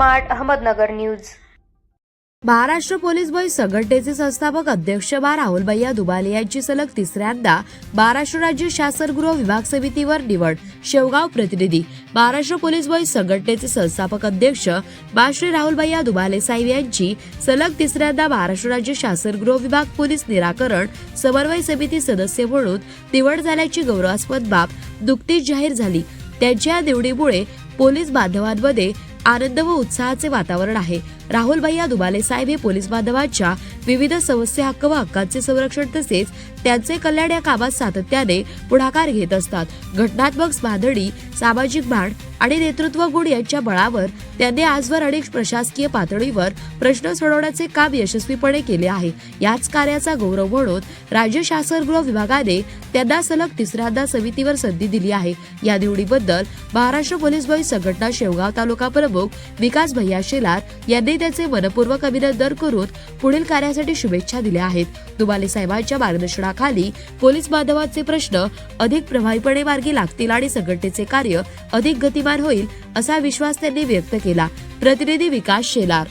Smart Ahmednagar news. Maharashtra police बळ संघटनेचे संस्थापक अध्यक्ष बा. राहुलभैया दुबाले यांची सलग तिसऱ्यांदा महाराष्ट्र राज्य शासनगृह विभाग समितीवर निवड शेवगाव प्रतिनिधी. महाराष्ट्र पोलीस बळ संघटनेचे संस्थापक अध्यक्ष बा. श्री. राहुलभैया दुबाले साहेब यांची सलग तिसऱ्यांदा महाराष्ट्र राज्य शासनगृह विभाग पोलीस निराकरण समन्वय समिती सदस्य म्हणून निवड झाल्याची गौरवास्पद बाब नुकतीच जाहीर झाली. त्यांच्या निवडीमुळे पोलीस बांधवांमध्ये आनंद व उत्साहाचे वातावरण आहे. राहुल भैया दुबाले साहेब हे पोलीस बांधवांच्या विविध समस्या हक्क व हक्कांचे संरक्षण तसेच त्यांचे कल्याण या कामात सातत्याने पुढाकार घेत असतात. घटनात्मक बांधणी सामाजिक भान आणि नेतृत्व गुण यांच्या बळावर त्यांनी आजवर अनेक प्रशासकीय पातळीवर प्रश्न सोडवण्याचे काम यशस्वीपणे केले आहे. याच कार्याचा गौरव म्हणून राज्य शासनगृह विभागाने त्यांना सलग तिसऱ्यांदा समितीवर संधी दिली आहे. या निवडीबद्दल महाराष्ट्र पोलीस बळ संघटना शेवगाव तालुका प्रमुख विकास भैया शेलार यांनी त्याचे मनपूर्वक अभिनंदन करून पुढील कार्यासाठी शुभेच्छा दिल्या आहेत. दुबाले साहेबांच्या मार्गदर्शनाखाली पोलीस बांधवांचे प्रश्न अधिक प्रभावीपणे मार्गी लागतील आणि संघटनेचे कार्य अधिक गतिमान होईल असा विश्वास त्यांनी व्यक्त केला. प्रतिनिधी विकास शेलार.